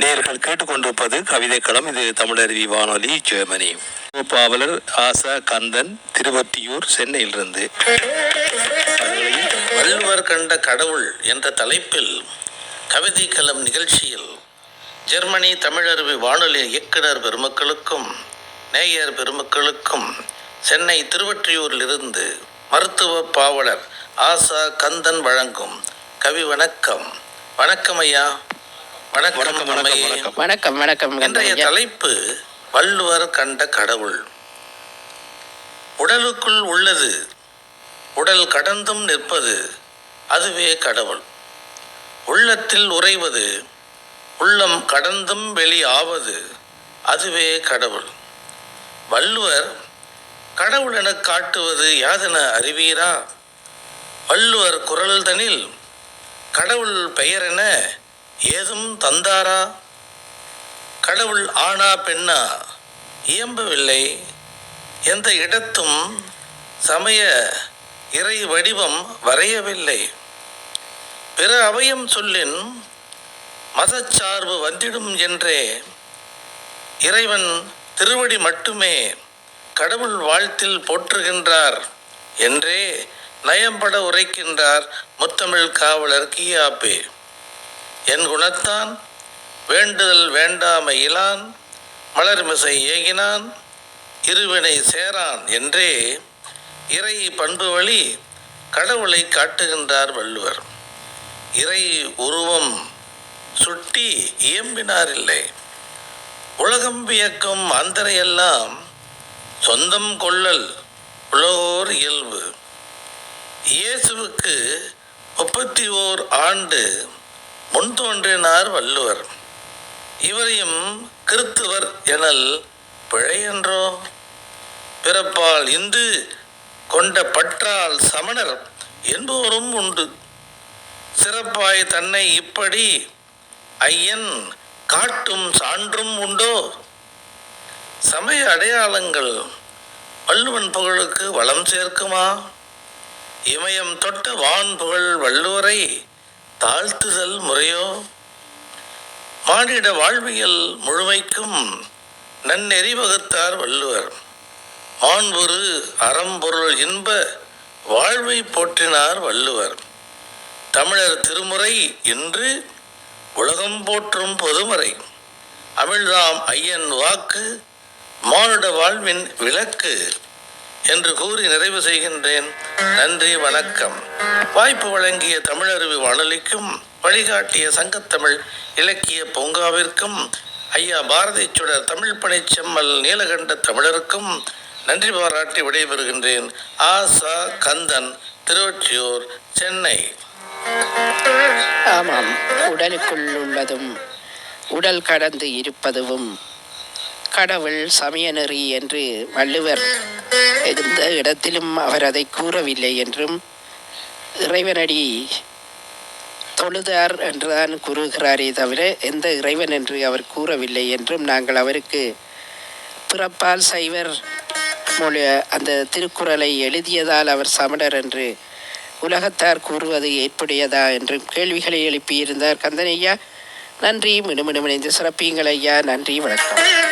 நேர்கள் கேட்டுக்கொண்டிருப்பது கவிதைக்களம். இது தமிழருவி வானொலி ஜெர்மனி. பாவலர் ஆசா கந்தன் திருவொற்றியூர் சென்னையிலிருந்து. வள்ளுவர் கண்ட கடவுள் என்ற தலைப்பில் கவிதைக்களம் நிகழ்ச்சியில் ஜெர்மனி தமிழருவி வானொலி இயக்குனர் பெருமக்களுக்கும் நேயர் பெருமக்களுக்கும் சென்னை திருவொற்றியூரிலிருந்து மருத்துவ பாவலர் ஆசா கந்தன் வழங்கும் கவி வணக்கம். வணக்கம் ஐயா. வணக்கம் வணக்கம் வணக்கம். வணக்கம். இன்றைய. தலைப்பு வள்ளுவர் கண்ட கடவுள். உடலுக்குள் உள்ளது உடல் கடந்தும் நிற்பது அதுவே கடவுள். உள்ளத்தில் உறைவது உள்ளம் கடந்தும் வெளியாவது அதுவே கடவுள். வள்ளுவர் கடவுள் எனக் காட்டுவது யாதென அறிவீரா? வள்ளுவர் குரல்தனில் கடவுள் பெயரென ஏதும் தந்தாரா? கடவுள் ஆனா பெண்ணா? இயம்பவில்லை. எந்த இடத்தும் சமய இறை வடிவம் வரையவில்லை. பிற அவயம் சொல்லின் மதச்சார்பு வந்திடும் என்றே. இறைவன் திருவடி மட்டுமே கடவுள் வாழ்த்தில் போற்றுகின்றார் என்றே நயம்பட உரைக்கின்றார் முத்தமிழ் காவலர் கியாபே என் குணத்தான் வேண்டுதல் வேண்டாமையிலான் மலர்மிசை ஏகினான் இருவினை சேரான் என்றே இறை பண்பு வழி கடவுளை காட்டுகின்றார் வள்ளுவர். இறை உருவம் சுட்டி இயம்பினாரில்லை. உலகம் வியக்கும் அந்தரையெல்லாம் சொந்தம் கொள்ளல் உலகோர் இயல்பு. இயேசுவுக்கு முப்பத்தி ஓர் ஆண்டு முன் தோன்றினார் வள்ளுவர். இவரையும் கிறித்துவர் எனல் பிழையன்றோ பிறப்பால் இந்து கொண்ட பற்றால் சமணர் என்போரும் உண்டு. சிறப்பாய் தன்னை இப்படி ஐயன் காட்டும் சான்றும் உண்டோ? சமய அடையாளங்கள் வள்ளுவன் புகழுக்கு வளம் சேர்க்குமா? இமயம் தொட்ட வான் புகழ் வள்ளுவரை தாழ்த்துதல் முறையோ? மானிட வாழ்வியல் முழுமைக்கும் நன்னெறி வகுத்தார் வள்ளுவர். மாண்புரு அறம்பொருள் இன்ப வாழ்வை போற்றினார் வள்ளுவர். தமிழர் திருமுறை இன்று உலகம் போற்றும் பொதுமறை. அமிழ்தாம் ஐயன் வாக்கு மானுட வாழ்வின் விளக்கு. என்று கூறி நிறைவு செய்கின்றேன். நன்றி வணக்கம். வாய்ப்பு வழங்கிய தமிழருவி வானொலிக்கும் வழிகாட்டிய சங்கத்தமிழ் இலக்கிய பூங்காவிற்கும் ஐயா பாரதி சுடர் தமிழ் பணிச்செம்மல் நீலகண்ட தமிழருக்கும் நன்றி பாராட்டி விடைபெறுகின்றேன். ஆசா கந்தன் திருவொற்றியூர் சென்னை. ஆமாம் உடலுக்குள் உள்ளதும் உடல் கடந்து இருப்பதும் கடவுள் சமய நெறி என்று வள்ளுவர் எந்த இடத்திலும் அவர் அதை கூறவில்லை என்றும் இறைவனடி தொழுதார் என்றுதான் கூறுகிறாரே தவிர எந்த இறைவன் என்று அவர் கூறவில்லை என்றும் நாங்கள் அவருக்கு பிறப்பால் சைவர் மொழி அந்த திருக்குறளை எழுதியதால் அவர் சமணர் என்று உலகத்தார் கூறுவது ஏற்புடையதா என்றும் கேள்விகளை எழுப்பியிருந்தார் கந்தனையா. நன்றி மினுமினுமிணைந்து சிறப்பீங்கள் ஐயா. நன்றி வணக்கம்.